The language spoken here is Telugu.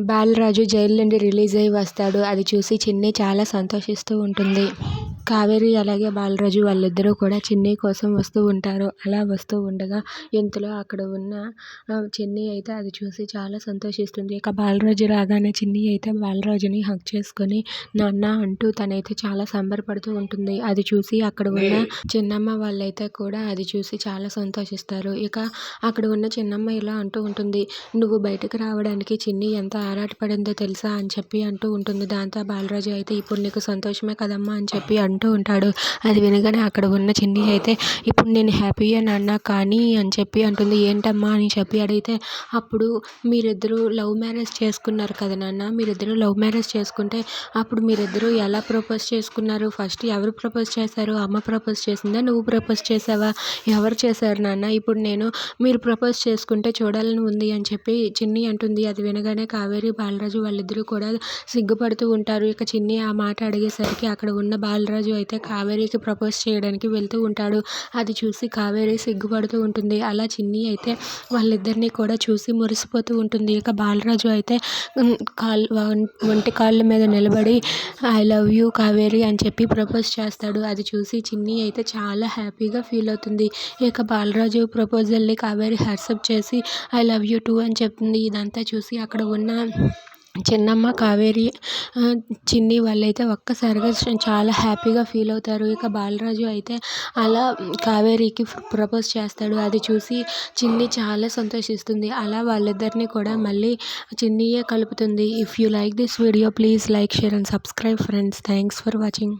బాలరాజు జైలు నుండి రిలీజ్ అయి వస్తాడు. అది చూసి చిన్ని చాలా సంతోషిస్తూ ఉంటుంది. కావేరి అలాగే బాలరాజు వాళ్ళిద్దరూ కూడా చిన్ని కోసం వస్తూ ఉంటారు. అలా వస్తూ ఉండగా ఇంతలో అక్కడ ఉన్న చిన్ని అయితే అది చూసి చాలా సంతోషిస్తుంది. ఇక బాలరాజు రాగానే చిన్ని అయితే బాలరాజుని హక్ చేసుకొని నాన్న అంటూ తనైతే చాలా సంబరపడుతూ ఉంటుంది. అది చూసి అక్కడ ఉన్న చిన్నమ్మ వాళ్ళైతే కూడా అది చూసి చాలా సంతోషిస్తారు. ఇక అక్కడ ఉన్న చిన్నమ్మ ఇలా అంటూ ఉంటుంది నువ్వు బయటకు రావడానికి చిన్ని ఎంత ఆరాటపడిందో తెలుసా? అని చెప్పి అంటూ ఉంటుంది. దాంతో బాలరాజు అయితే ఇప్పుడు నీకు సంతోషమే కదమ్మా అని చెప్పి అంటూ ఉంటాడు. అది వినగానే అక్కడ ఉన్న చిన్ని అయితే ఇప్పుడు నేను హ్యాపీయే నాన్న? కానీ అని చెప్పి అంటుంది. ఏంటమ్మా? అని చెప్పి అడిగితే అప్పుడు మీరిద్దరూ లవ్ మ్యారేజ్ చేసుకున్నారు కదా నాన్న? మీరిద్దరూ లవ్ మ్యారేజ్ చేసుకుంటే అప్పుడు మీరిద్దరూ ఎలా ప్రపోజ్ చేసుకున్నారు? ఫస్ట్ ఎవరు ప్రపోజ్ చేశారు? అమ్మ ప్రపోజ్ చేసిందా? నువ్వు ప్రపోజ్ చేసావా? ఎవరు చేశారు నాన్న? ఇప్పుడు నేను మీరు ప్రపోజ్ చేసుకుంటే చూడాలని ఉంది అని చెప్పి చిన్ని అంటుంది. అది వినగానే కావేరి బాలరాజు వాళ్ళిద్దరూ కూడా సిగ్గుపడుతూ ఉంటారు. ఇక చిన్ని ఆ మాట అడిగేసరికి అక్కడ ఉన్న బాలరాజు అయితే కావేరికి ప్రపోజ్ చేయడానికి వెళ్తూ ఉంటాడు. అది చూసి కావేరి సిగ్గుపడుతూ ఉంటుంది. అలా చిన్ని అయితే వాళ్ళిద్దరినీ కూడా చూసి మురిసిపోతూ ఉంటుంది. ఇక బాలరాజు అయితే కాల్ ఒంటి కాళ్ళ మీద నిలబడి ఐ లవ్ యూ కావేరి అని చెప్పి ప్రపోజ్ చేస్తాడు. అది చూసి చిన్ని అయితే చాలా హ్యాపీగా ఫీల్ అవుతుంది. ఇక బాలరాజు ప్రపోజల్ని కావేరి హ్యాట్సప్ చేసి ఐ లవ్ యూ టూ అని చెప్తుంది. ఇదంతా చూసి అక్కడ ఉన్న చిన్నమ్మ కావేరి చిన్ని వాళ్ళైతే ఒక్కసారిగా చాలా హ్యాపీగా ఫీల్ అవుతారు. ఇక బాలరాజు అయితే అలా కావేరికి ప్రపోజ్ చేస్తాడు. అది చూసి చిన్ని చాలా సంతోషిస్తుంది. అలా వాళ్ళిద్దరిని కూడా మళ్ళీ చిన్నియే కలుపుతుంది. If you like this video please like share and subscribe friends thanks for watching